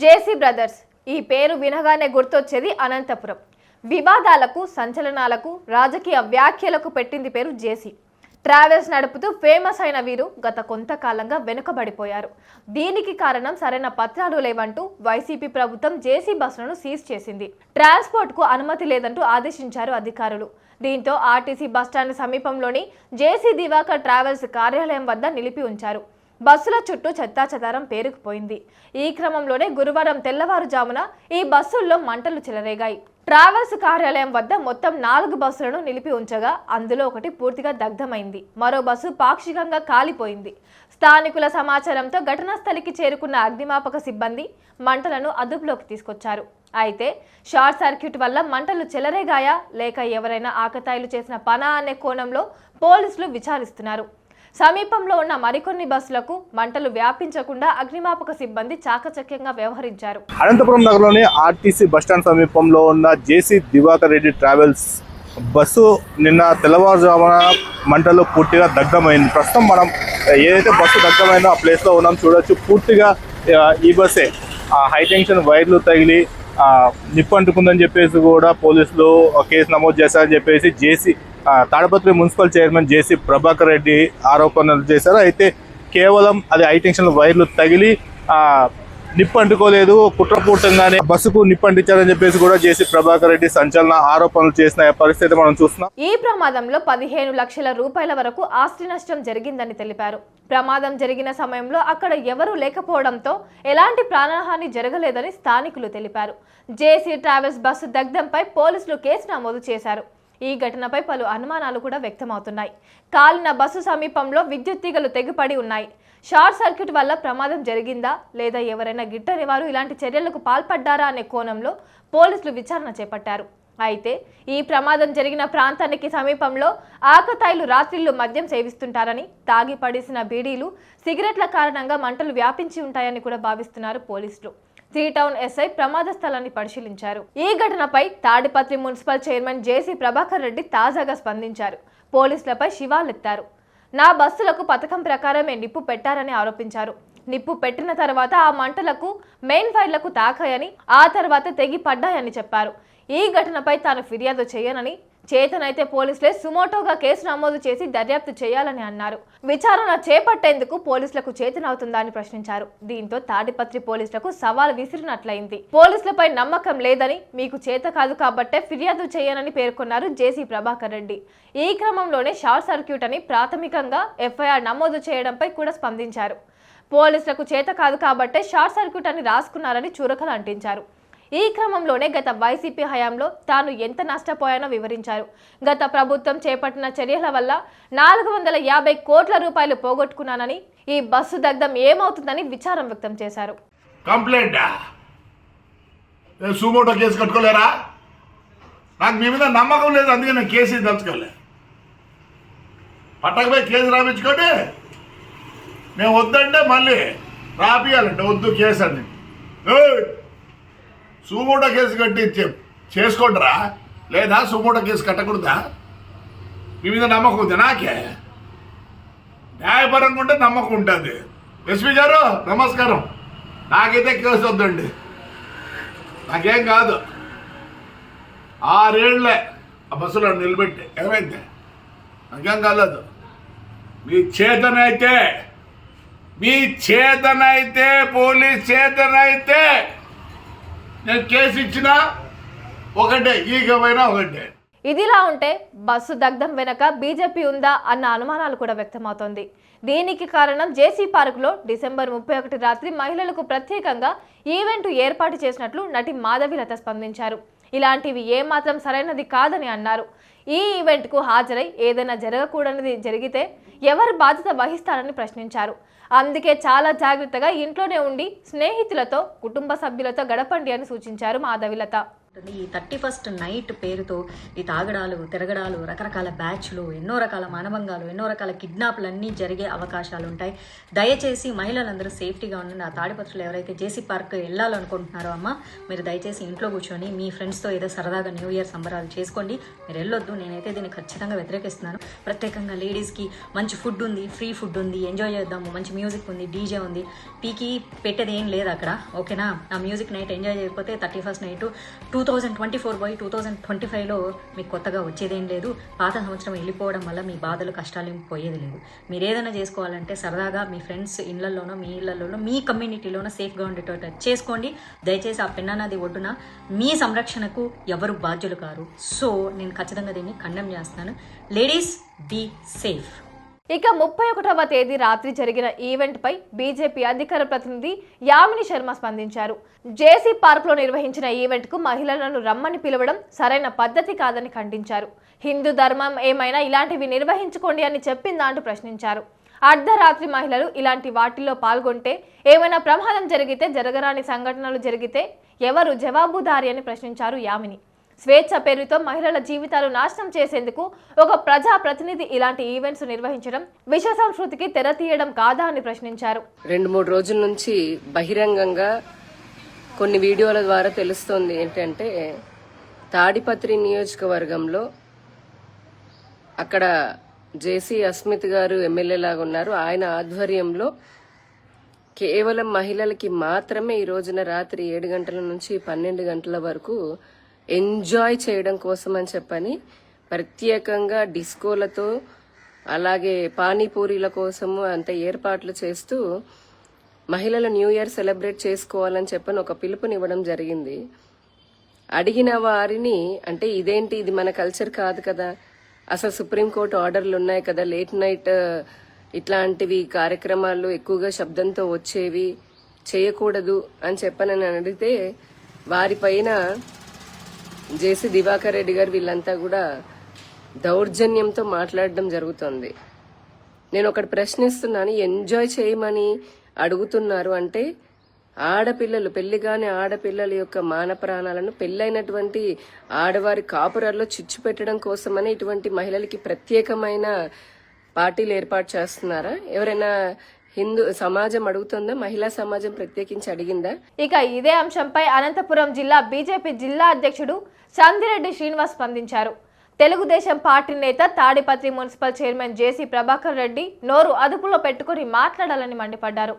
JC brothers ఈ పేరు వినగానే గుర్తొచ్చేది అనంతపురం. వివాదాలకు సంచలనాలకు రాజకీయ వ్యాఖ్యలకు పెట్టింది పేరు జేసీ. ట్రావెల్స్ నడుపుతూ ఫేమస్ అయిన వీరు గత కొంతకాలంగా వెనుకబడిపోయారు. దీనికి కారణం సరైన పత్రాలు లేవంటూ వైసీపీ ప్రభుత్వం జేసీ బస్సులను సీజ్ చేసింది. ట్రాన్స్పోర్ట్కు అనుమతి లేదంటూ ఆదేశించారు అధికారులు. దీంతో ఆర్టీసీ బస్టాండ్ సమీపంలోని జేసీ దివాకర్ ట్రావెల్స్ కార్యాలయం వద్ద నిలిపి ఉంచారు. బస్సుల చుట్టూ చెత్తాచెదారం పేరుకుపోయింది. ఈ క్రమంలోనే గురువారం తెల్లవారుజామున ఈ బస్సుల్లో మంటలు చెలరేగాయి. ట్రావెల్స్ కార్యాలయం వద్ద మొత్తం నాలుగు బస్సులను నిలిపి ఉంచగా అందులో ఒకటి పూర్తిగా దగ్ధమైంది. మరో బస్సు పాక్షికంగా కాలిపోయింది. స్థానికుల సమాచారంతో ఘటనా స్థలికి చేరుకున్న అగ్నిమాపక సిబ్బంది మంటలను అదుపులోకి తీసుకొచ్చారు. అయితే షార్ట్ సర్క్యూట్ వల్ల మంటలు చెలరేగాయా? లేక ఎవరైనా ఆకతాయిలు చేసిన పనా అనే కోణంలో పోలీసులు విచారిస్తున్నారు. సమీపంలో ఉన్న మరికొన్ని బస్సులకు మంటలు వ్యాపించకుండా అగ్నిమాపక సిబ్బంది చాకచక్యంగా వ్యవహరించారు. అనంతపురం నగరంలోని ఆర్టీసీ బస్టాండ్ సమీపంలో ఉన్న JC Diwakar Reddy travels bus నిన్న తెల్లవారుజామున మంటలు పూర్తిగా దగ్గమైంది ప్రస్తుతం మనం ఏదైతే బస్సు దగ్గమైందో ఆ ప్లేస్లో ఉన్నాం చూడొచ్చు. పూర్తిగా ఈ బస్సే. హైటెన్షన్ వైర్లు తగిలి నిప్పు అంటుకుందని చెప్పేసి కూడా పోలీసులు కేసు నమోదు చేశారని చెప్పేసి జేసీ తాడపత్రి మున్సిపల్ చైర్మన్ జేసీ ప్రభాకర్ రెడ్డి ఆరోపణలు చేశారు. అయితే కేవలం అది ఐటెన్షన్ వైర్లు తగిలి నిప్పు అంటుకోలేదు కుట్రపూటంగానే బస్సుకు నిప్పు అంటించారని చెప్పేసి కూడా జేసీ ప్రభాకర్ రెడ్డి సంచలన ఆరోపణలు చేసిన పరిస్థితి మనం చూస్తున్నాం. ఈ ప్రమాదంలో పదిహేను లక్షల రూపాయల వరకు ఆస్తి నష్టం జరిగిందని తెలిపారు. ప్రమాదం జరిగిన సమయంలో అక్కడ ఎవరూ లేకపోవడంతో ఎలాంటి ప్రాణహాని జరగలేదని స్థానికులు తెలిపారు. జేసీ ట్రావెల్స్ బస్సు దగ్ధంపై పోలీసులు కేసు నమోదు చేశారు. ఈ ఘటనపై పలు అనుమానాలు కూడా వ్యక్తమవుతున్నాయి. కాలిన బస్సు సమీపంలో విద్యుత్ తీగలు తెగిపడి ఉన్నాయి. షార్ట్ సర్క్యూట్ వల్ల ప్రమాదం జరిగిందా? లేదా ఎవరైనా గిట్టని వారు ఇలాంటి చర్యలకు పాల్పడ్డారా అనే కోణంలో పోలీసులు విచారణ చేపట్టారు. అయితే ఈ ప్రమాదం జరిగిన ప్రాంతానికి సమీపంలో ఆకతాయిలు రాత్రిళ్ళు మద్యం సేవిస్తుంటారని తాగి పడేసిన బీడీలు సిగరెట్ల కారణంగా మంటలు వ్యాపించి ఉంటాయని కూడా భావిస్తున్నారు పోలీసులు. త్రీ టౌన్ ఎస్ఐ ప్రమాద స్థలాన్ని పరిశీలించారు. ఈ ఘటనపై తాడిపత్రి మున్సిపల్ చైర్మన్ జేసీ ప్రభాకర్ రెడ్డి తాజాగా స్పందించారు. పోలీసులపై శివాలెత్తారు. నా బస్సులకు పథకం ప్రకారమే నిప్పు పెట్టారని ఆరోపించారు. నిప్పు పెట్టిన తర్వాత ఆ మంటలకు మెయిన్ ఫైర్లకు తాకాయని ఆ తర్వాత తెగి పడ్డాయని చెప్పారు. ఈ ఘటనపై తాను ఫిర్యాదు చేయనని చేతనైతే పోలీసులే సుమోటోగా కేసు నమోదు చేసి దర్యాప్తు చేయాలని అన్నారు. విచారణ చేపట్టేందుకు పోలీసులకు చేతనవుతుందా అని ప్రశ్నించారు. దీంతో తాడిపత్రి పోలీసులకు సవాల్ విసిరినట్లయింది. పోలీసులపై నమ్మకం లేదని మీకు చేత కాదు కాబట్టే ఫిర్యాదు చేయనని పేర్కొన్నారు జేసీ ప్రభాకర్ రెడ్డి. ఈ క్రమంలోనే షార్ట్ సర్క్యూట్ అని ప్రాథమికంగా ఎఫ్ఐఆర్ నమోదు చేయడంపై కూడా స్పందించారు. పోలీసులకు చేత కాదు కాబట్టే షార్ట్ సర్క్యూట్ అని రాసుకున్నారని చురకలు అంటించారు. ఈ క్రమంలోనే గత వైసీపీ హయాంలో తాను ఎంత నష్టపోయానో వివరించారు. గత ప్రభుత్వం చేపట్టిన చర్యల వల్ల నాలుగు వందల యాభై కోట్ల రూపాయలు పోగొట్టుకున్నానని ఈ బస్సు దగ్ధం ఏమవుతుందని విచారం వ్యక్తం చేశారు. కంప్లైంట్? సుమోటో కేసు కట్టుకోలేరా? నాకు మీ మీద నమ్మకం లేదు అందుకే నేను కేసు తలుచుకోలే పట్టకపోయి కేసు రాపించుకోండి. నేను వద్దంటే మళ్ళీ రాపియాలంటే వద్దు కేసు అని సుమోటో కేసు కట్టి చేసుకోండిరా లేదా సుమోటో కేసు కట్టకూడదా? మీ మీద నమ్మకం ఉంది నాకే? న్యాయపరంగా ఉంటే నమ్మకం ఉంటుంది. ఎస్పీ గారు నమస్కారం. నాకైతే కేసు వద్దండి. నాకేం కాదు. ఆరేళ్ళే ఆ బస్సులో నిలబెట్టి. ఏమైంది? నాకేం కాలేదు. మీ చేతనైతే మీ చేతనైతే పోలీస్ చేతనైతే నేను కేసు ఇచ్చినా ఒకటే ఈగమైనా ఒకటే. ఇదిలా ఉంటే బస్సు దగ్ధం వెనక బీజేపీ ఉందా అన్న అనుమానాలు కూడా వ్యక్తమవుతోంది. దీనికి కారణం జేసీ పార్కులో డిసెంబర్ ముప్పై ఒకటి రాత్రి మహిళలకు ప్రత్యేకంగా ఈవెంట్ ఏర్పాటు చేసినట్లు నటి మాధవిలత స్పందించారు. ఇలాంటివి ఏమాత్రం సరైనది కాదని అన్నారు. ఈ ఈవెంట్కు హాజరై ఏదైనా జరగకూడనిది జరిగితే ఎవరు బాధ్యత వహిస్తారని ప్రశ్నించారు. అందుకే చాలా జాగ్రత్తగా ఇంట్లోనే ఉండి స్నేహితులతో కుటుంబ సభ్యులతో గడపండి అని సూచించారు మాధవిలత. ఈ థర్టీ ఫస్ట్ నైట్ పేరుతో ఈ తాగడాలు తిరగడాలు రకరకాల బ్యాచ్లు ఎన్నో రకాల మానభంగాలు ఎన్నో రకాల కిడ్నాప్లు అన్నీ జరిగే అవకాశాలు ఉంటాయి దయచేసి మహిళలందరూ సేఫ్టీగా ఉండండి. ఆ తాడిపత్రులు ఎవరైతే జేసీ పార్క్ వెళ్ళాలనుకుంటున్నారో అమ్మ మీరు దయచేసి ఇంట్లో కూర్చొని మీ ఫ్రెండ్స్తో ఏదో సరదాగా న్యూ ఇయర్ సంబరాలు చేసుకోండి. మీరు వెళ్ళొద్దు. నేనైతే దీన్ని ఖచ్చితంగా వ్యతిరేకిస్తున్నాను. ప్రత్యేకంగా లేడీస్కి మంచి ఫుడ్ ఉంది ఫ్రీ ఫుడ్ ఉంది ఎంజాయ్ చేద్దాము. మంచి మ్యూజిక్ ఉంది డీజే ఉంది. పీకి పెట్టేది ఏం లేదు అక్కడ. ఓకేనా? ఆ మ్యూజిక్ నైట్ ఎంజాయ్ చేయకపోతే thirty first night two two thousand twenty four bye two thousand twenty ఫైవ్లో మీకు కొత్తగా వచ్చేదేం లేదు. పాత సంవత్సరం వెళ్ళిపోవడం వల్ల మీ బాధలు కష్టాలు పోయేది లేదు. మీరు ఏదైనా చేసుకోవాలంటే సరదాగా మీ ఫ్రెండ్స్ ఇళ్ళలోనో మీ ఇళ్ళలోనో మీ కమ్యూనిటీలోనో సేఫ్గా ఉండేటట్టు చేసుకోండి. దయచేసి ఆ పెన్నా నది ఒడ్డున మీ సంరక్షణకు ఎవరు బాధ్యులు కారు. సో నేను ఖచ్చితంగా దీన్ని ఖండం చేస్తాను లేడీస్ బీ సేఫ్ ఇక ముప్పై ఒకటవ తేదీ రాత్రి జరిగిన ఈవెంట్పై బీజేపీ అధికార ప్రతినిధి యామిని శర్మ స్పందించారు. జేసీ పార్క్లో నిర్వహించిన ఈవెంట్కు మహిళలను రమ్మని పిలవడం సరైన పద్ధతి కాదని ఖండించారు. హిందూ ధర్మం ఏమైనా ఇలాంటివి నిర్వహించుకోండి అని చెప్పిందా అంటూ ప్రశ్నించారు. అర్ధరాత్రి మహిళలు ఇలాంటి వాటిల్లో పాల్గొంటే ఏమైనా ప్రమాదం జరిగితే జరగరాని సంఘటనలు జరిగితే ఎవరు జవాబుదారి అని ప్రశ్నించారు యామిని. స్వేచ్ఛ పేరుతో మహిళల జీవితాలు నాశనం చేసేందుకు ఒక ప్రజా ప్రతినిధి ఇలాంటి ఈవెంట్స్ నిర్వహించడం విశ్వ సంస్కృతికి తెర తీయడం కాదా అని ప్రశ్నించారు. రెండు మూడు రోజుల నుంచి బహిరంగంగా కొన్ని వీడియోల ద్వారా తెలుస్తోంది ఏంటంటే తాడిపత్రి నియోజకవర్గంలో అక్కడ జేసీ అస్మిత్ గారు ఎమ్మెల్యే లాగా ఉన్నారు. ఆయన ఆధ్వర్యంలో కేవలం మహిళలకి మాత్రమే ఈ రోజున రాత్రి ఏడు గంటల నుంచి పన్నెండు గంటల వరకు ఎంజాయ్ చేయడం కోసం అని చెప్పని ప్రత్యేకంగా డిస్కోలతో అలాగే పానీపూరీల కోసము అంత ఏర్పాట్లు చేస్తూ మహిళలు న్యూ ఇయర్ సెలబ్రేట్ చేసుకోవాలని చెప్పని ఒక పిలుపునివ్వడం జరిగింది. అడిగిన వారిని అంటే ఇదేంటి ఇది మన కల్చర్ కాదు కదా అసలు సుప్రీంకోర్టు ఆర్డర్లు ఉన్నాయి కదా లేట్ నైట్ ఇట్లాంటివి కార్యక్రమాలు ఎక్కువగా శబ్దంతో వచ్చేవి చేయకూడదు అని చెప్పనని నేను అడిగితే వారిపైన జేసీ దివాకర్ రెడ్డి గారు వీళ్ళంతా కూడా దౌర్జన్యంతో మాట్లాడడం జరుగుతుంది. నేను ఒకటి ప్రశ్నిస్తున్నాను ఎంజాయ్ చేయమని అడుగుతున్నారు అంటే ఆడపిల్లలు పెళ్ళి కాని ఆడపిల్లల యొక్క మాన ప్రాణాలను పెళ్ళైనటువంటి ఆడవారి కాపురాల్లో చిచ్చు పెట్టడం కోసమని ఇటువంటి మహిళలకి ప్రత్యేకమైన పార్టీలు ఏర్పాటు చేస్తున్నారా? ఎవరైనా హిందూ సమాజం అడుగుతుందా? మహిళా సమాజం ప్రత్యేకించి అడిగిందా? ఇక ఇదే అంశంపై అనంతపురం జిల్లా బీజేపీ జిల్లా అధ్యక్షుడు చందిరెడ్డి శ్రీనివాస్ స్పందించారు. తెలుగుదేశం పార్టీ నేత Tadipatri municipal chairman JC Prabhakar Reddy నోరు అదుపులో పెట్టుకుని మాట్లాడాలని మండిపడ్డారు.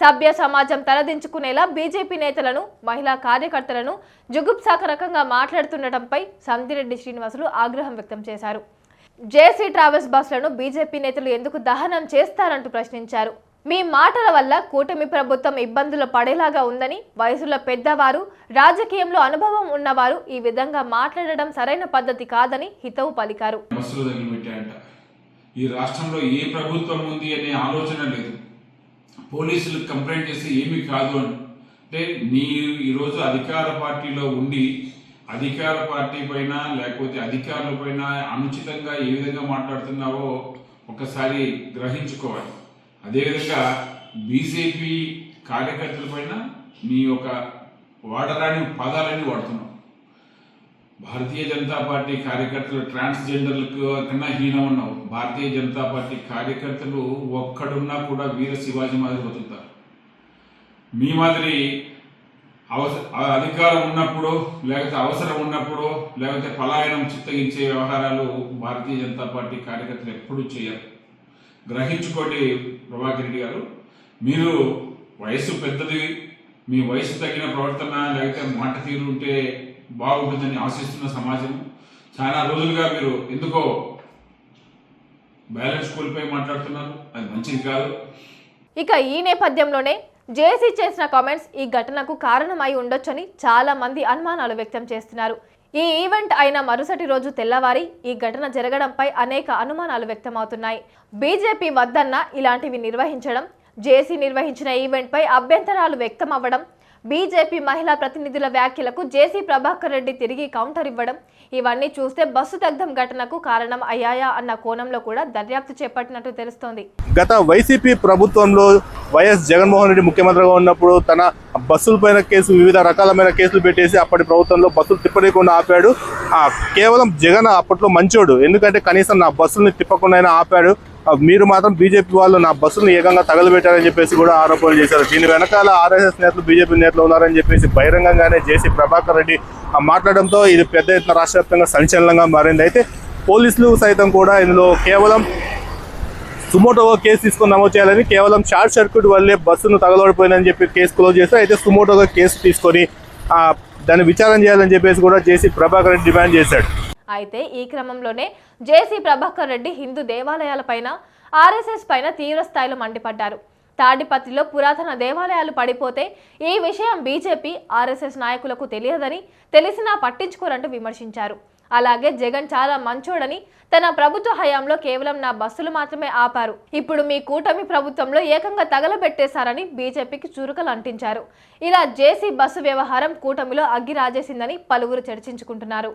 సభ్య సమాజం తలదించుకునేలా బీజేపీ నేతలను మహిళా కార్యకర్తలను జుగుప్సాకరకంగా మాట్లాడుతుండటంపై సందిరెడ్డి శ్రీనివాసులు ఆగ్రహం వ్యక్తం చేశారు. జేసీ ట్రావెల్స్ బస్సులను బీజేపీ నేతలు ఎందుకు దహనం చేస్తారంటూ ప్రశ్నించారు. మీ మాటల వల్ల కూటమి ప్రభుత్వం ఇబ్బందులు పడేలాగా ఉందని వయసులో పెద్దవారు రాజకీయంలో అనుభవం ఉన్నవారు ఈ విధంగా మాట్లాడడం సరైన పద్ధతి కాదని హితవు పలికారు. ఈ రాష్ట్రంలో ఏ ప్రభుత్వం ఉంది అనే ఆలోచన లేదు. పోలీసులు కంప్లైంట్ చేస్తే ఏమీ కాదు అని. అంటే నీ ఈరోజు అధికార పార్టీలో ఉండి అధికార పార్టీ పైన లేకపోతే అధికారుల పైన అనుచితంగా ఏ విధంగా మాట్లాడుతున్నావో ఒకసారి గ్రహించుకోవాలి. అదేవిధంగా బీజేపీ కార్యకర్తల పైన మీ యొక్క వాడరాని పదాలన్నీ వాడుతున్నాం. భారతీయ జనతా పార్టీ కార్యకర్తలు ట్రాన్స్జెండర్లకు కన్నా హీనం ఉన్నావు భారతీయ జనతా పార్టీ కార్యకర్తలు ఒక్కడున్నా కూడా వీర శివాజీ మాదిరి బతుకుతారు. మీ మాదిరి అవస అధికారం ఉన్నప్పుడు లేకపోతే అవసరం ఉన్నప్పుడు లేకపోతే పలాయనం చిత్తగించే వ్యవహారాలు భారతీయ జనతా పార్టీ కార్యకర్తలు ఎప్పుడూ చేయరు. గ్రహించుకోండి ప్రభాకర్ రెడ్డి గారు. మీరు వయసు పెద్దది మీ వయసు తగిన ప్రవర్తన లేకపోతే మాట తీరు ఉంటే బాగుంటుందని ఆశిస్తున్న సమాజం. చాలా రోజులుగా మీరు ఎందుకో బ్యాలెన్స్ కోల్పోయి మాట్లాడుతున్నారు. అది మంచిది కాదు. ఇక ఈ నేపథ్యంలోనే జేసీ చేసిన కామెంట్స్ ఈ ఘటనకు కారణమై ఉండొచ్చని చాలా మంది అనుమానాలు వ్యక్తం చేస్తున్నారు. ఈ ఈవెంట్ అయిన మరుసటి రోజు తెల్లవారి ఈ ఘటన జరగడంపై అనేక అనుమానాలు వ్యక్తమవుతున్నాయి. బీజేపీ వద్దన్న ఇలాంటివి నిర్వహించడం జేసీ నిర్వహించిన ఈవెంట్పై అభ్యంతరాలు వ్యక్తం అవ్వడం బీజేపీ మహిళా ప్రతినిధుల వ్యాఖ్యలకు జేసీ ప్రభాకర్ రెడ్డి తిరిగి కౌంటర్ ఇవ్వడం ఇవన్నీ చూస్తే బస్సు దగ్ధం ఘటనకు కారణం అయ్యాయా అన్న కోణంలో కూడా దర్యాప్తు చేపట్టినట్టు తెలుస్తోంది. గత వైసీపీ ప్రభుత్వంలో వైఎస్ జగన్మోహన్ రెడ్డి ముఖ్యమంత్రిగా ఉన్నప్పుడు తన బస్సుల పైన కేసు వివిధ రకాలమైన కేసులు పెట్టేసి అప్పటి ప్రభుత్వంలో బస్సులు తిప్పలేకుండా ఆపాడు. ఆ, కేవలం జగన్ అప్పట్లో మంచోడు. ఎందుకంటే కనీసం నా బస్సుల్ని తిప్పకుండా ఆపాడు. మీరు మాత్రం బీజేపీ వాళ్ళు నా బస్సులను ఏకంగా తగలబెట్టారని చెప్పేసి కూడా ఆరోపణలు చేశారు. దీని వెనకాల ఆర్ఎస్ఎస్ నేతలు బీజేపీ నేతలు ఉన్నారని చెప్పేసి బహిరంగంగానే జేసీ ప్రభాకర్ రెడ్డి మాట్లాడడంతో ఇది పెద్ద ఎత్తున రాష్ట్ర సంచలనంగా మారింది. అయితే పోలీసులు సైతం కూడా ఇందులో కేవలం సుమోటోగా కేసు తీసుకొని నమోదు చేయాలని కేవలం షార్ట్ సర్క్యూట్ వల్లే బస్సును తగలబడిపోయిందని చెప్పి కేసు క్లోజ్ చేస్తారు అయితే సుమోటోగా కేసు తీసుకొని దాన్ని విచారణ చేయాలని చెప్పేసి కూడా జేసీ ప్రభాకర్ రెడ్డి డిమాండ్ చేశాడు. అయితే ఈ క్రమంలోనే జేసీ ప్రభాకర్ రెడ్డి హిందూ దేవాలయాలపైన ఆర్ఎస్ఎస్ పైన తీవ్ర స్థాయిలో మండిపడ్డారు. తాడిపత్రిలో పురాతన దేవాలయాలు పడిపోతే ఈ విషయం బీజేపీ ఆర్ఎస్ఎస్ నాయకులకు తెలియదని తెలిసినా పట్టించుకోరంటూ విమర్శించారు. అలాగే జగన్ చాలా మంచోడని తన ప్రభుత్వ హయాంలో కేవలం నా బస్సులు మాత్రమే ఆపారు. ఇప్పుడు మీ కూటమి ప్రభుత్వంలో ఏకంగా తగలబెట్టేశారని బీజేపీకి చురుకలు అంటించారు. ఇలా జేసీ బస్సు వ్యవహారం కూటమిలో అగ్గి రాజేసిందని పలువురు చర్చించుకుంటున్నారు.